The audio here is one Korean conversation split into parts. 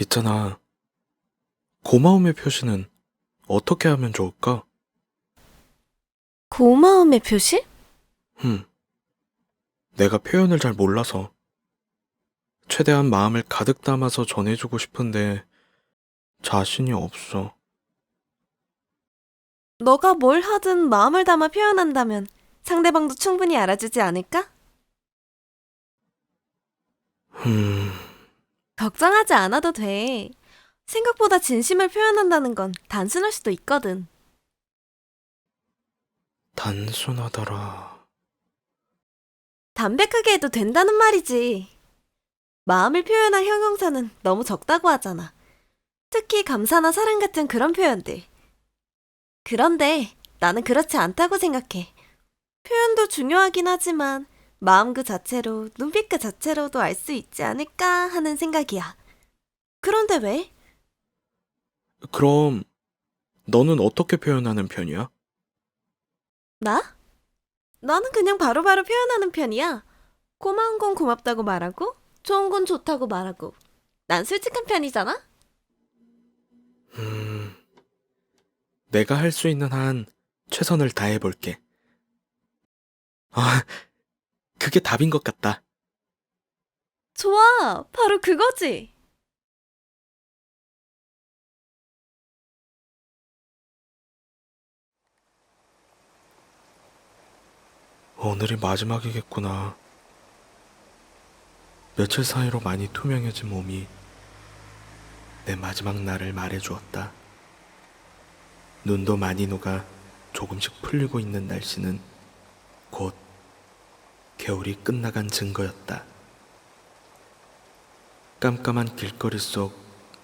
있잖아. 고마움의 표시는 어떻게 하면 좋을까? 고마움의 표시? 흠. 내가 표현을 잘 몰라서. 최대한 마음을 가득 담아서 전해주고 싶은데 자신이 없어. 너가 뭘 하든 마음을 담아 표현한다면 상대방도 충분히 알아주지 않을까? 흠. 걱정하지 않아도 돼. 생각보다 진심을 표현한다는 건 단순할 수도 있거든. 단순하더라. 담백하게 해도 된다는 말이지. 마음을 표현할 형용사는 너무 적다고 하잖아. 특히 감사나 사랑 같은 그런 표현들. 그런데 나는 그렇지 않다고 생각해. 표현도 중요하긴 하지만 마음 그 자체로, 눈빛 그 자체로도 알 수 있지 않을까 하는 생각이야. 그런데 왜? 그럼 너는 어떻게 표현하는 편이야? 나? 나는 그냥 바로바로 표현하는 편이야. 고마운 건 고맙다고 말하고, 좋은 건 좋다고 말하고. 난 솔직한 편이잖아? 음. 내가 할 수 있는 한 최선을 다해 볼게. 아, 그게 답인 것 같다. 좋아. 바로 그거지. 오늘이 마지막이겠구나. 며칠 사이로 많이 투명해진 몸이 내 마지막 날을 말해주었다. 눈도 많이 녹아 조금씩 풀리고 있는 날씨는 곧 겨울이 끝나간 증거였다. 깜깜한 길거리 속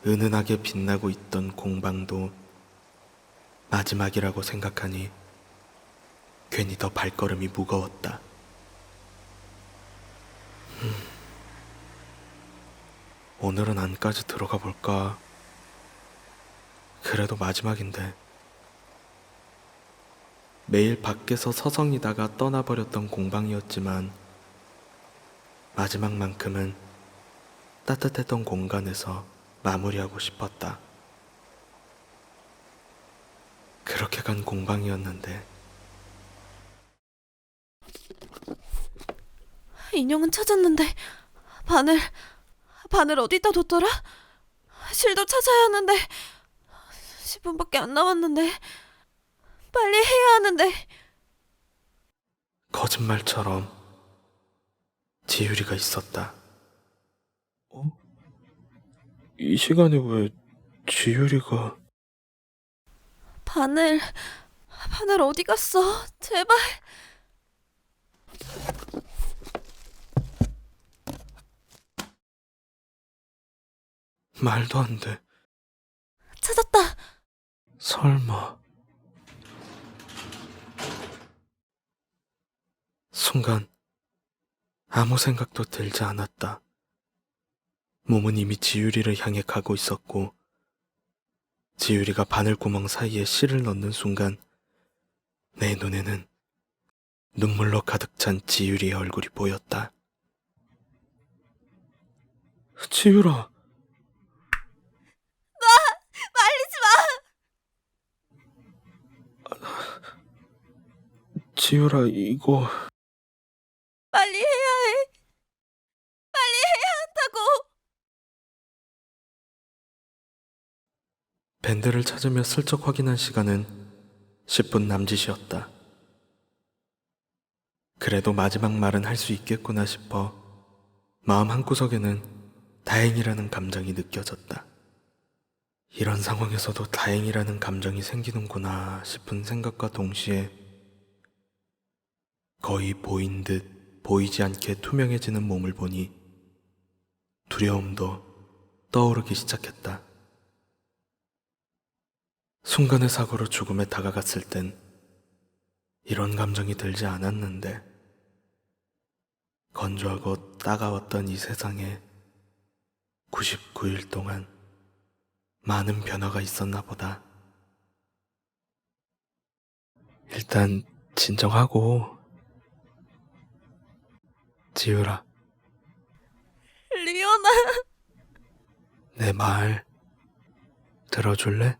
은은하게 빛나고 있던 공방도 마지막이라고 생각하니 괜히 더 발걸음이 무거웠다. 음. 오늘은 안까지 들어가 볼까? 그래도 마지막인데. 매일 밖에서 서성이다가 떠나버렸던 공방이었지만, 마지막만큼은 따뜻했던 공간에서 마무리하고 싶었다. 그렇게 간 공방이었는데, 인형은 찾았는데, 바늘, 바늘 어디다 뒀더라? 실도 찾아야 하는데, 10분밖에 안 남았는데, 빨리 해야 하는데. 거짓말처럼 지유리가 있었다. 어? 이 시간에 왜 지유리가... 바늘, 바늘 어디 갔어? 제발. 말도 안 돼. 찾았다. 설마... 순간 아무 생각도 들지 않았다. 몸은 이미 지유리를 향해 가고 있었고 지유리가 바늘구멍 사이에 실을 넣는 순간 내 눈에는 눈물로 가득 찬 지유리의 얼굴이 보였다. 지유라, 말리지 마! 지유라 이거... 빨리 해야 해. 빨리 해야 한다고. 밴드를 찾으며 슬쩍 확인한 시간은 10분 남짓이었다. 그래도 마지막 말은 할 수 있겠구나 싶어 마음 한구석에는 다행이라는 감정이 느껴졌다. 이런 상황에서도 다행이라는 감정이 생기는구나 싶은 생각과 동시에 거의 보인 듯 보이지 않게 투명해지는 몸을 보니 두려움도 떠오르기 시작했다. 순간의 사고로 죽음에 다가갔을 땐 이런 감정이 들지 않았는데 건조하고 따가웠던 이 세상에 99일 동안 많은 변화가 있었나 보다. 일단 진정하고 지유라 리오나. 내 말 들어줄래?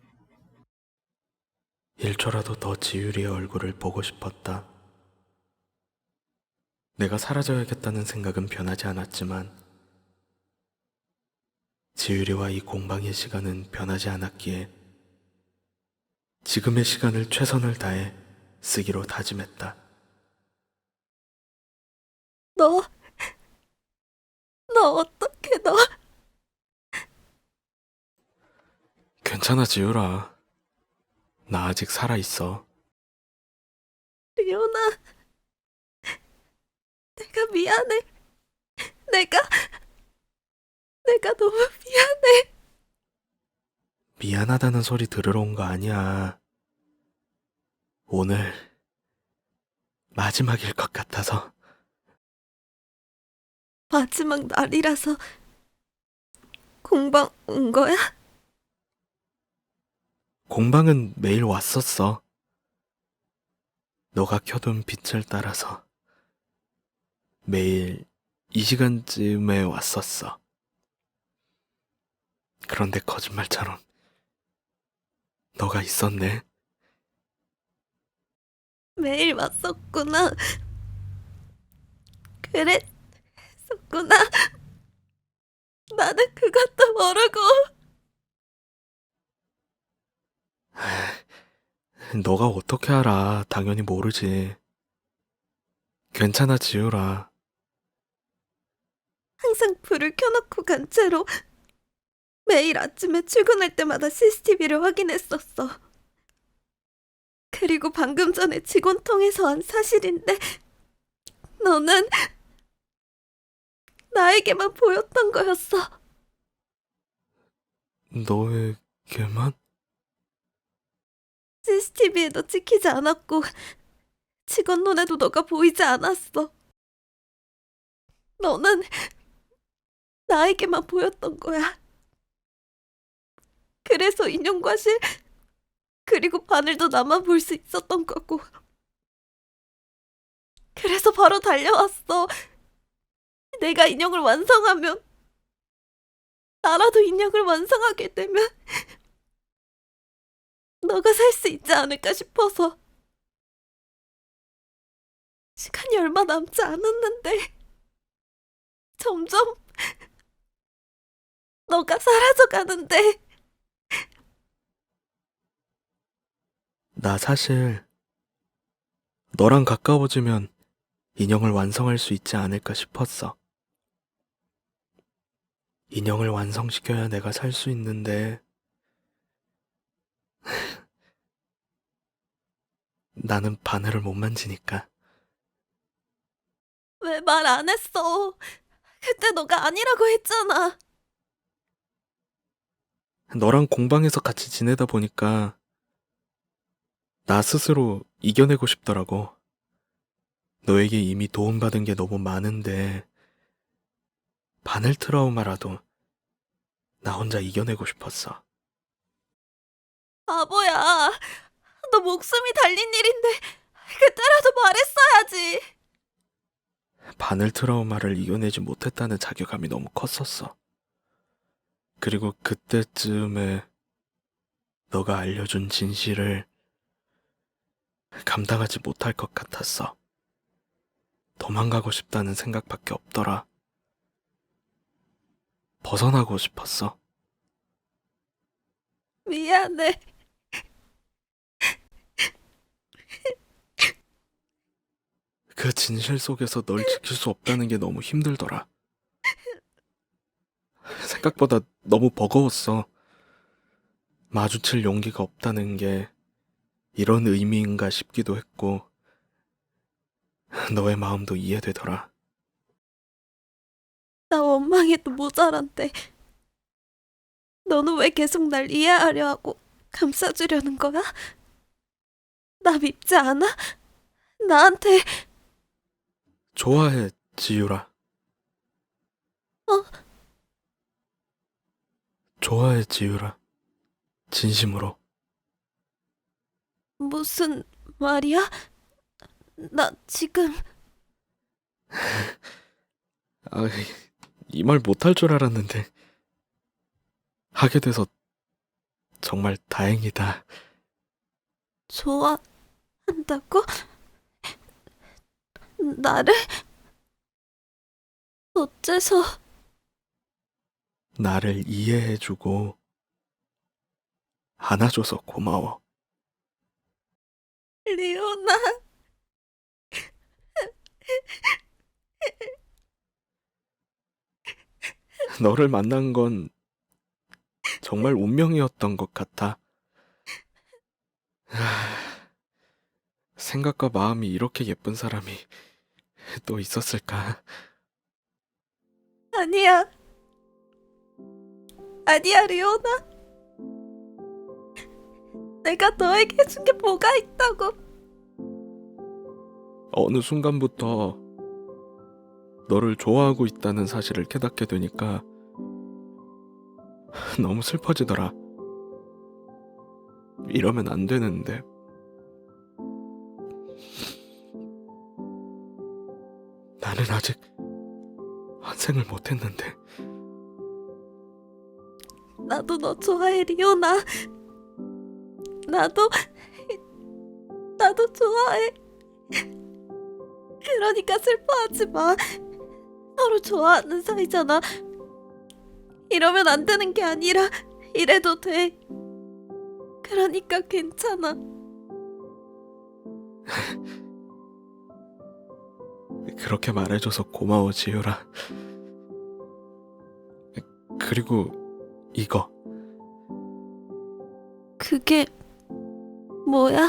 1초라도 더 지유리의 얼굴을 보고 싶었다. 내가 사라져야겠다는 생각은 변하지 않았지만 지유리와 이 공방의 시간은 변하지 않았기에 지금의 시간을 최선을 다해 쓰기로 다짐했다. 너, 너 어떻게 너? 괜찮아 지유라. 나 아직 살아있어. 리오나, 내가 미안해. 내가, 내가 너무 미안해. 미안하다는 소리 들으러 온 거 아니야. 오늘 마지막일 것 같아서 마지막 날이라서 공방 온 거야? 공방은 매일 왔었어. 너가 켜둔 빛을 따라서 매일 이 시간쯤에 왔었어. 그런데 거짓말처럼 너가 있었네. 매일 왔었구나. 그랬 었구나. 나는 그것도 모르고. 너가 어떻게 알아? 당연히 모르지. 괜찮아, 지우라. 항상 불을 켜놓고 간 채로 매일 아침에 출근할 때마다 CCTV를 확인했었어. 그리고 방금 전에 직원 통해서 한 사실인데 너는 나에게만 보였던 거였어. 너에게만? CCTV에도 찍히지 않았고 직원 눈에도 너가 보이지 않았어. 너는 나에게만 보였던 거야. 그래서 인형과 실 그리고 바늘도 나만 볼 수 있었던 거고. 그래서 바로 달려왔어. 내가 인형을 완성하면 나라도 인형을 완성하게 되면 너가 살 수 있지 않을까 싶어서. 시간이 얼마 남지 않았는데 점점 너가 사라져 가는데 나 사실 너랑 가까워지면 인형을 완성할 수 있지 않을까 싶었어. 인형을 완성시켜야 내가 살 수 있는데 나는 바늘을 못 만지니까 왜 말 안 했어? 그때 너가 아니라고 했잖아. 너랑 공방에서 같이 지내다 보니까 나 스스로 이겨내고 싶더라고. 너에게 이미 도움받은 게 너무 많은데 바늘 트라우마라도 나 혼자 이겨내고 싶었어. 바보야. 너 목숨이 달린 일인데 그때라도 말했어야지. 바늘 트라우마를 이겨내지 못했다는 자괴감이 너무 컸었어. 그리고 그때쯤에 너가 알려준 진실을 감당하지 못할 것 같았어. 도망가고 싶다는 생각밖에 없더라. 벗어나고 싶었어. 미안해. 그 진실 속에서 널 지킬 수 없다는 게 너무 힘들더라. 생각보다 너무 버거웠어. 마주칠 용기가 없다는 게 이런 의미인가 싶기도 했고, 너의 마음도 이해되더라. 나 원망해도 모자란데. 너는 왜 계속 날 이해하려 하고 감싸주려는 거야? 나 밉지 않아? 나한테 좋아해, 지유라. 어? 좋아해, 지유라. 진심으로. 무슨 말이야? 나 지금 아, 이 말 못할 줄 알았는데. 하게 돼서 정말 다행이다. 좋아한다고? 나를? 어째서 나를 이해해주고 안아줘서 고마워. 리오나 너를 만난 건 정말 운명이었던 것 같아. 하, 생각과 마음이 이렇게 예쁜 사람이 또 있었을까? 아니야 아니야 리오나 내가 너에게 해준 게 뭐가 있다고 어느 순간부터 너를 좋아하고 있다는 사실을 깨닫게 되니까 너무 슬퍼지더라. 이러면 안 되는데. 나는 아직 환생을 못했는데. 나도 너 좋아해 리오나 나도 나도 좋아해 그러니까 슬퍼하지 마 서로 좋아하는 사이잖아 이러면 안 되는 게 아니라 이래도 돼 그러니까 괜찮아 그렇게 말해줘서 고마워, 지유라. 그리고 이거. 그게 뭐야?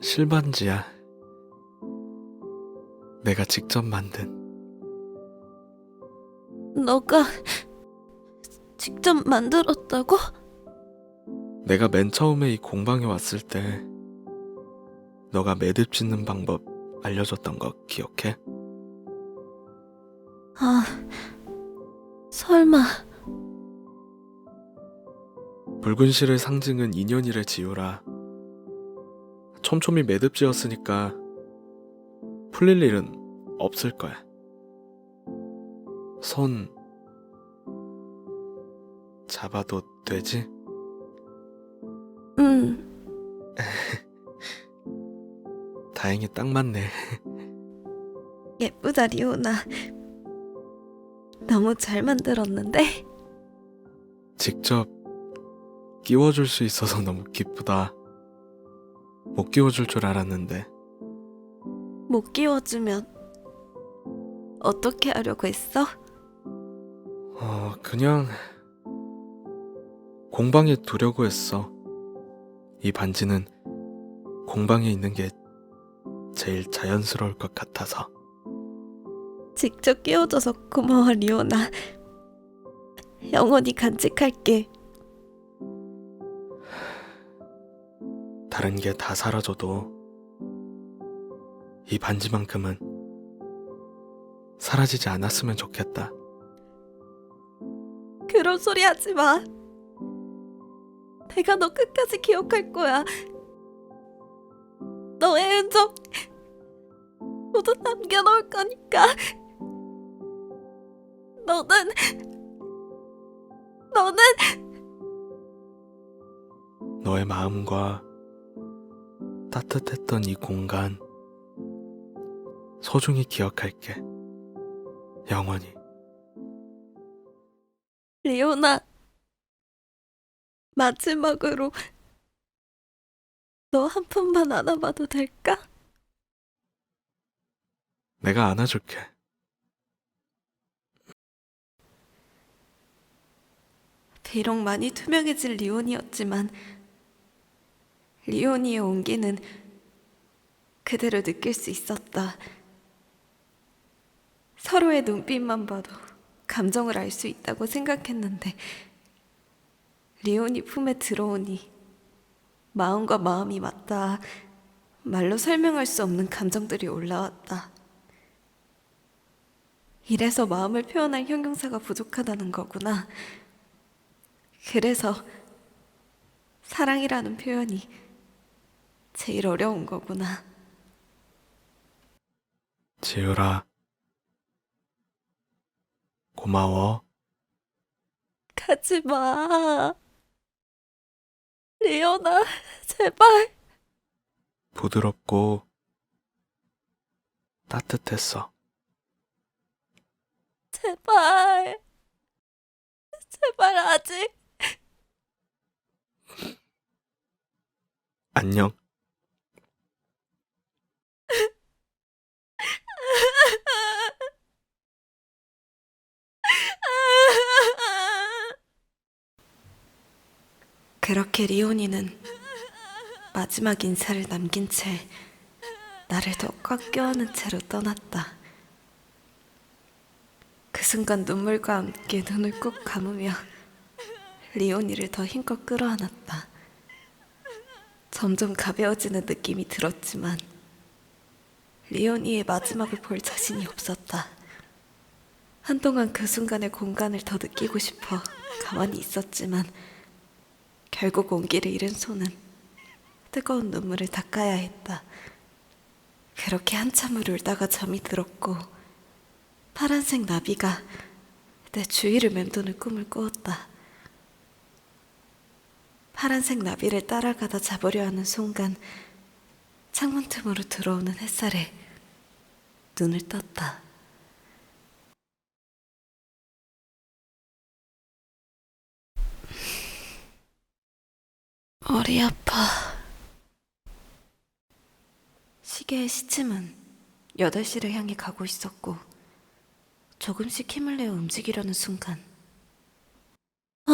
실반지야. 내가 직접 만든. 너가 직접 만들었다고? 내가 맨 처음에 이 공방에 왔을 때 너가 매듭 짓는 방법 알려줬던 거 기억해? 아 설마 붉은 실의 상징은 인연이래 지우라. 촘촘히 매듭 지었으니까 풀릴 일은 없을 거야. 손 잡아도 되지? 응 다행히 딱 맞네. 예쁘다 리오나 너무 잘 만들었는데 직접 끼워줄 수 있어서 너무 기쁘다. 못 끼워줄 줄 알았는데 못 끼워주면 어떻게 하려고 했어? 어 그냥 공방에 두려고 했어. 이 반지는 공방에 있는 게 제일 자연스러울 것 같아서. 직접 끼워줘서 고마워 리오나 영원히 간직할게 다른 게 다 사라져도 이 반지만큼은 사라지지 않았으면 좋겠다. 그런 소리 하지 마 내가 너 끝까지 기억할 거야 너의 흔적 모두 남겨놓을 거니까 너는 너는 너의 마음과 따뜻했던 이 공간 소중히 기억할게. 영원히. 리오나 마지막으로 너 한 푼만 안아봐도 될까? 내가 안아줄게. 비록 많이 투명해진 리온이었지만 리온이의 온기는 그대로 느낄 수 있었다. 서로의 눈빛만 봐도 감정을 알 수 있다고 생각했는데 리온이 품에 들어오니 마음과 마음이 맞다. 말로 설명할 수 없는 감정들이 올라왔다. 이래서 마음을 표현할 형용사가 부족하다는 거구나. 그래서 사랑이라는 표현이 제일 어려운 거구나. 지유라. 고마워. 가지 마. 리오나, 제발. 부드럽고 따뜻했어. 제발. 제발 아직. 안녕. 그렇게 리오니는 마지막 인사를 남긴 채 나를 더 꽉 껴안은 채로 떠났다. 그 순간 눈물과 함께 눈을 꾹 감으며 리오니를 더 힘껏 끌어안았다. 점점 가벼워지는 느낌이 들었지만 리오니의 마지막을 볼 자신이 없었다. 한동안 그 순간의 공간을 더 느끼고 싶어 가만히 있었지만 결국 온기를 잃은 손은 뜨거운 눈물을 닦아야 했다. 그렇게 한참을 울다가 잠이 들었고 파란색 나비가 내 주위를 맴도는 꿈을 꾸었다. 파란색 나비를 따라가다 잡으려 하는 순간 창문 틈으로 들어오는 햇살에 눈을 떴다. 머리 아파. 시계의 시침은 8시를 향해 가고 있었고, 조금씩 힘을 내어 움직이려는 순간, 어?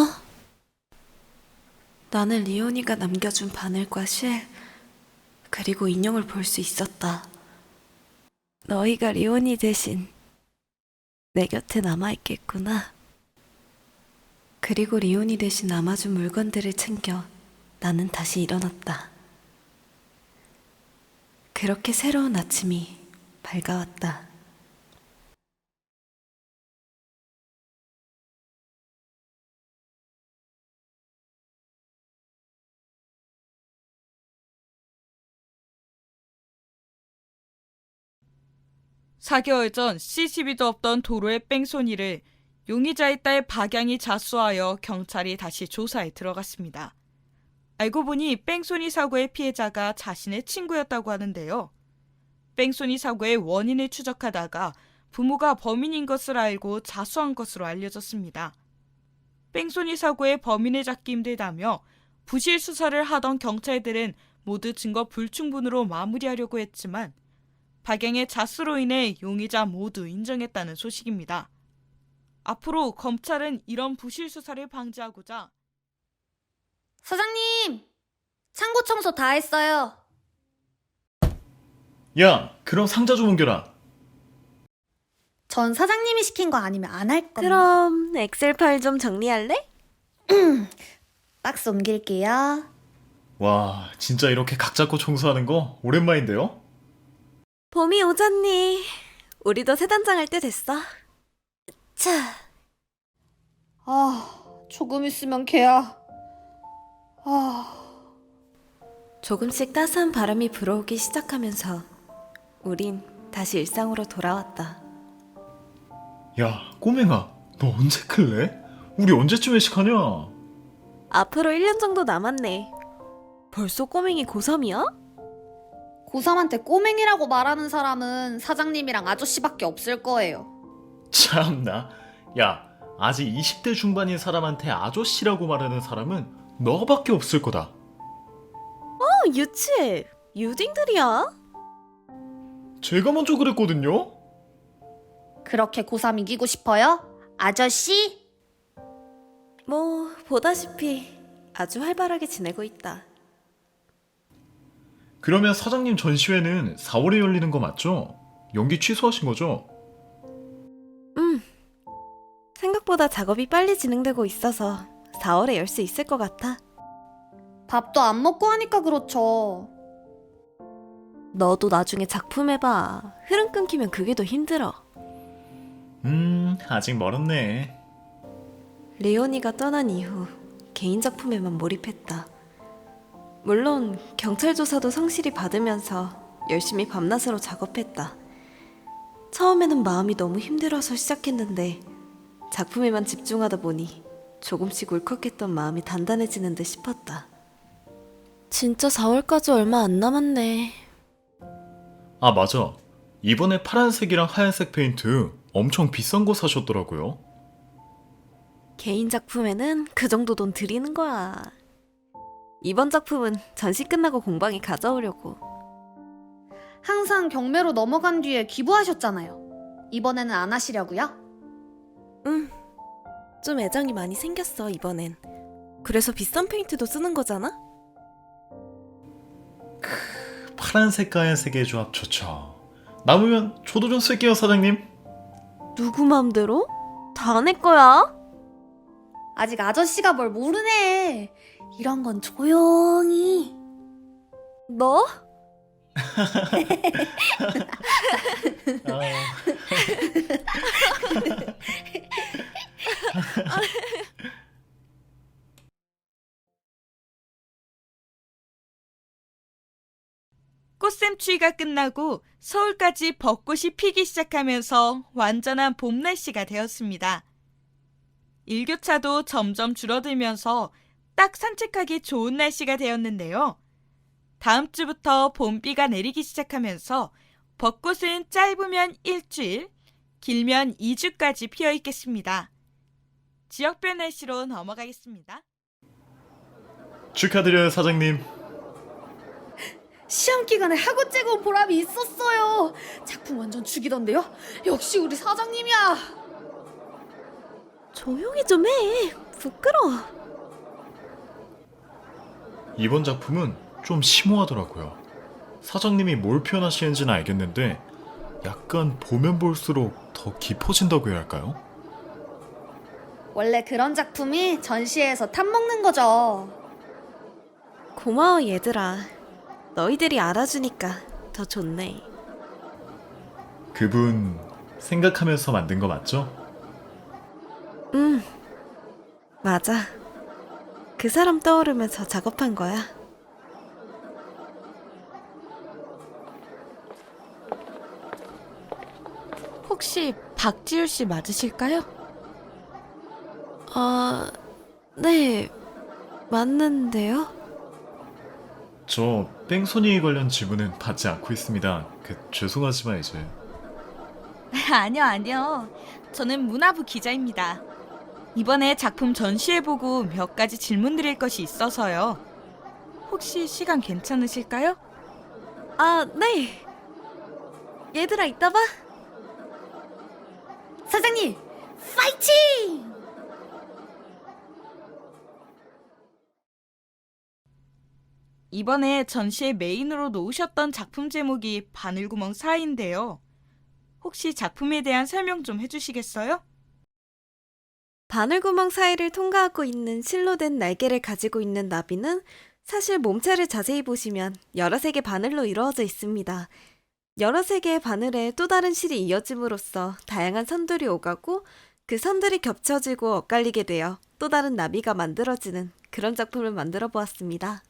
나는 리오니가 남겨준 바늘과 실, 그리고 인형을 볼 수 있었다. 너희가 리오니 대신 내 곁에 남아있겠구나. 그리고 리오니 대신 남아준 물건들을 챙겨 나는 다시 일어났다. 그렇게 새로운 아침이 밝아왔다. 사개월 전 CCTV도 없던 도로의 뺑소니를 용의자의 딸 박양이 자수하여 경찰이 다시 조사에 들어갔습니다. 알고 보니 뺑소니 사고의 피해자가 자신의 친구였다고 하는데요. 뺑소니 사고의 원인을 추적하다가 부모가 범인인 것을 알고 자수한 것으로 알려졌습니다. 뺑소니 사고의 범인을 잡기 힘들다며 부실 수사를 하던 경찰들은 모두 증거 불충분으로 마무리하려고 했지만 박양의 자수로 인해 용의자 모두 인정했다는 소식입니다. 앞으로 검찰은 이런 부실 수사를 방지하고자 사장님! 창고 청소 다 했어요. 야, 그럼 상자 좀 옮겨라. 전 사장님이 시킨 거 아니면 안 할 겁니다. 그럼 엑셀 파일 좀 정리할래? 박스 옮길게요. 와, 진짜 이렇게 각 잡고 청소하는 거 오랜만인데요? 봄이 오잖니. 우리도 새 단장 할 때 됐어. 자, 아, 조금 있으면 개야. 아, 조금씩 따스한 바람이 불어오기 시작하면서 우린 다시 일상으로 돌아왔다. 야, 꼬맹아, 너 언제 클래? 우리 언제쯤 회식하냐? 앞으로 1년 정도 남았네. 벌써 꼬맹이 고3이야? 고3한테 꼬맹이라고 말하는 사람은 사장님이랑 아저씨밖에 없을 거예요. 참나. 야, 아직 20대 중반인 사람한테 아저씨라고 말하는 사람은 너밖에 없을 거다. 어, 유치해. 유딩들이야. 제가 먼저 그랬거든요? 그렇게 고3 이기고 싶어요? 아저씨? 뭐, 보다시피 아주 활발하게 지내고 있다. 그러면 사장님 전시회는 4월에 열리는 거 맞죠? 연기 취소하신 거죠? 음. 생각보다 작업이 빨리 진행되고 있어서 4월에 열 수 있을 것 같아. 밥도 안 먹고 하니까 그렇죠. 너도 나중에 작품 해봐. 흐름 끊기면 그게 더 힘들어. 음, 아직 멀었네. 레오니가 떠난 이후 개인 작품에만 몰입했다. 물론 경찰 조사도 성실히 받으면서 열심히 밤낮으로 작업했다. 처음에는 마음이 너무 힘들어서 시작했는데 작품에만 집중하다 보니 조금씩 울컥했던 마음이 단단해지는 듯 싶었다. 진짜 4월까지 얼마 안 남았네. 아, 맞아. 이번에 파란색이랑 하얀색 페인트 엄청 비싼 거 사셨더라고요. 개인 작품에는 그 정도 돈 들이는 거야. 이번 작품은 전시 끝나고 공방에 가져오려고. 항상 경매로 넘어간 뒤에 기부하셨잖아요. 이번에는 안 하시려고요? 응. 좀 애정이 많이 생겼어, 이번엔. 그래서 비싼 페인트도 쓰는 거잖아? 파란색과 하얀색의 조합 좋죠. 남으면 저도 좀 쓸게요, 사장님. 누구 맘대로? 다 내 거야? 아직 아저씨가 뭘 모르네. 이런 건 조용히. 너? 아, 꽃샘추위가 끝나고 서울까지 벚꽃이 피기 시작하면서 완전한 봄 날씨가 되었습니다. 일교차도 점점 줄어들면서 딱 산책하기 좋은 날씨가 되었는데요. 다음 주부터 봄비가 내리기 시작하면서 벚꽃은 짧으면 일주일, 길면 2주까지 피어 있겠습니다. 지역별 날씨로 넘어가겠습니다. 축하드려요, 사장님. 시험 기간에 학원 째고 온 보람이 있었어요. 작품 완전 죽이던데요? 역시 우리 사장님이야. 조용히 좀 해. 부끄러워. 이번 작품은 좀 심오하더라고요. 사장님이 뭘 표현하시는지는 알겠는데 약간 보면 볼수록 더 깊어진다고 해야 할까요? 원래 그런 작품이 전시회에서 탑먹는 거죠. 고마워, 얘들아. 너희들이 알아주니까 더 좋네. 그분 생각하면서 만든 거 맞죠? 응. 맞아. 그 사람 떠오르면서 작업한 거야. 혹시 박지율 씨 맞으실까요? 아, 네. 맞는데요? 저 뺑소니 관련 질문은 받지 않고 있습니다. 그 죄송하지만 이제 아니요, 아니요. 저는 문화부 기자입니다. 이번에 작품 전시회 보고 몇 가지 질문 드릴 것이 있어서요. 혹시 시간 괜찮으실까요? 아, 네. 얘들아, 이따 봐. 사장님, 파이팅! 이번에 전시회 메인으로 놓으셨던 작품 제목이 바늘구멍 사이인데요. 혹시 작품에 대한 설명 좀 해주시겠어요? 바늘구멍 사이를 통과하고 있는 실로 된 날개를 가지고 있는 나비는 사실 몸체를 자세히 보시면 여러 색의 바늘로 이루어져 있습니다. 여러 색의 바늘에 또 다른 실이 이어짐으로써 다양한 선들이 오가고 그 선들이 겹쳐지고 엇갈리게 되어 또 다른 나비가 만들어지는 그런 작품을 만들어 보았습니다.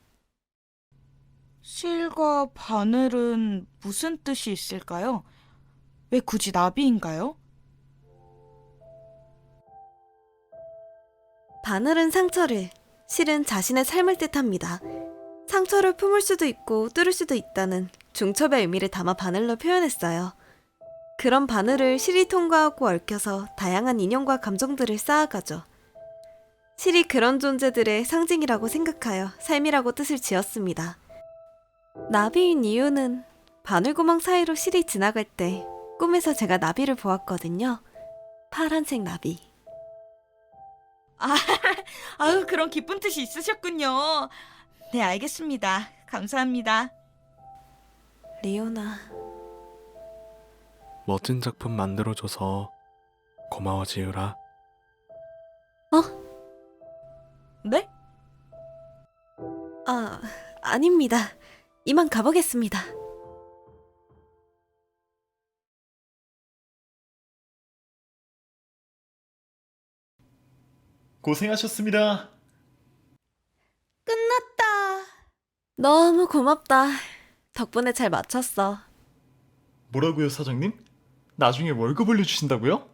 실과 바늘은 무슨 뜻이 있을까요? 왜 굳이 나비인가요? 바늘은 상처를, 실은 자신의 삶을 뜻합니다. 상처를 품을 수도 있고 뚫을 수도 있다는 중첩의 의미를 담아 바늘로 표현했어요. 그런 바늘을 실이 통과하고 얽혀서 다양한 인연과 감정들을 쌓아가죠. 실이 그런 존재들의 상징이라고 생각하여 삶이라고 뜻을 지었습니다. 나비인 이유는 바늘구멍 사이로 실이 지나갈 때 꿈에서 제가 나비를 보았거든요. 파란색 나비. 아유, 그런 기쁜 뜻이 있으셨군요. 네, 알겠습니다. 감사합니다. 리오나. 멋진 작품 만들어줘서 고마워 지유라. 네? 아, 아닙니다. 이만 가보겠습니다. 고생하셨습니다. 끝났다. 너무 고맙다. 덕분에 잘 맞췄어. 뭐라고요, 사장님? 나중에 월급 올려주신다고요?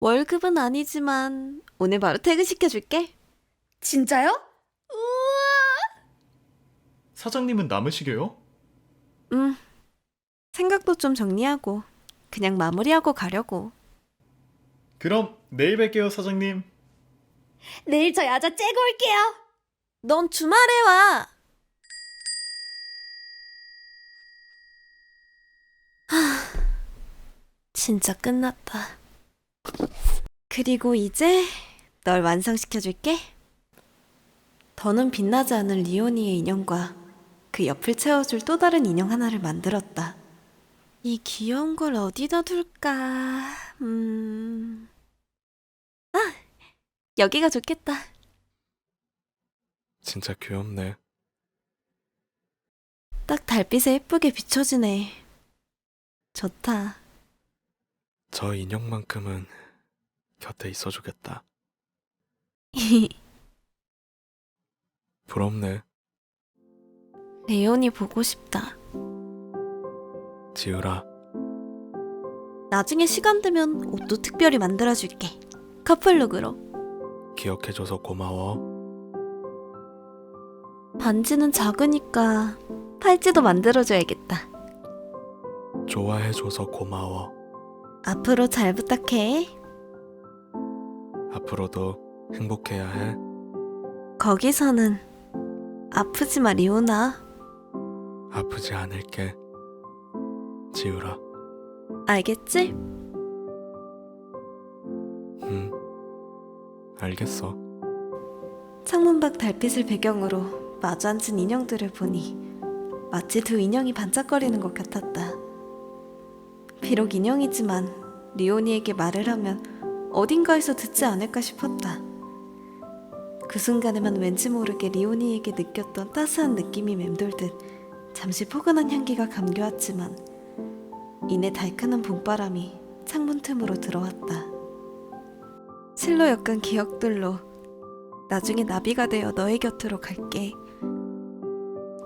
월급은 아니지만 오늘 바로 퇴근시켜줄게. 진짜요? 사장님은 남으시게요? 음, 생각도 좀 정리하고 그냥 마무리하고 가려고. 그럼 내일 뵐게요, 사장님. 내일 저 야자 째고 올게요. 넌 주말에 와. 하, 진짜 끝났다. 그리고 이제 널 완성시켜줄게. 더는 빛나지 않은 리오니의 인형과 그 옆을 채워줄 또 다른 인형 하나를 만들었다. 이 귀여운 걸 어디다 둘까? 음. 아! 여기가 좋겠다. 진짜 귀엽네. 딱 달빛에 예쁘게 비춰지네. 좋다. 저 인형만큼은 곁에 있어주겠다. 부럽네. 레온이 보고 싶다. 지으라. 나중에 시간 되면 옷도 특별히 만들어줄게. 커플룩으로. 기억해줘서 고마워. 반지는 작으니까 팔찌도 만들어줘야겠다. 좋아해줘서 고마워. 앞으로 잘 부탁해. 앞으로도 행복해야 해. 거기서는 아프지 마, 리오나. 아프지 않을게. 지으라. 알겠지? 응. 알겠어. 창문 밖 달빛을 배경으로 마주 앉은 인형들을 보니 마치 두 인형이 반짝거리는 것 같았다. 비록 인형이지만 리오니에게 말을 하면 어딘가에서 듣지 않을까 싶었다. 그 순간에만 왠지 모르게 리오니에게 느꼈던 따스한 느낌이 맴돌듯 잠시 포근한 향기가 감겨왔지만 이내 달큰한 봄바람이 창문 틈으로 들어왔다. 실로 엮은 기억들로 나중에 나비가 되어 너의 곁으로 갈게.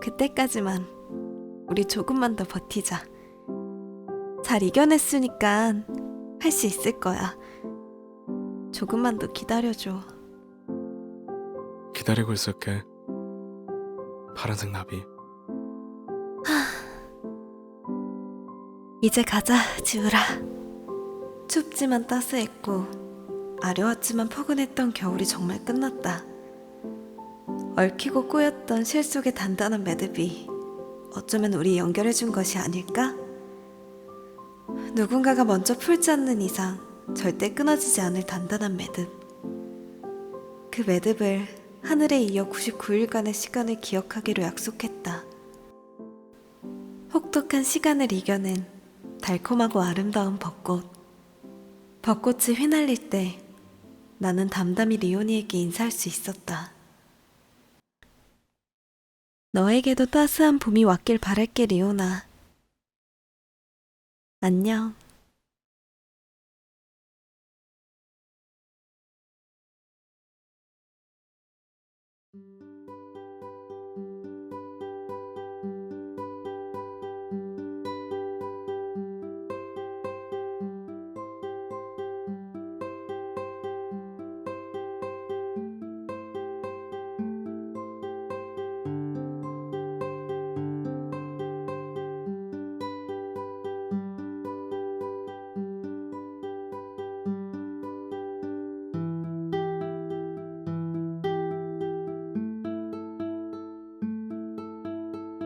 그때까지만 우리 조금만 더 버티자. 잘 이겨냈으니까 할 수 있을 거야. 조금만 더 기다려줘. 기다리고 있을게. 파란색 나비. 이제 가자, 지우라. 춥지만 따스했고 아려웠지만 포근했던 겨울이 정말 끝났다. 얽히고 꼬였던 실 속의 단단한 매듭이 어쩌면 우리 연결해준 것이 아닐까? 누군가가 먼저 풀지 않는 이상 절대 끊어지지 않을 단단한 매듭. 그 매듭을 하늘에 이어 99일간의 시간을 기억하기로 약속했다. 혹독한 시간을 이겨낸 달콤하고 아름다운 벚꽃. 벚꽃이 휘날릴 때 나는 담담히 리오니에게 인사할 수 있었다. 너에게도 따스한 봄이 왔길 바랄게, 리오나. 안녕.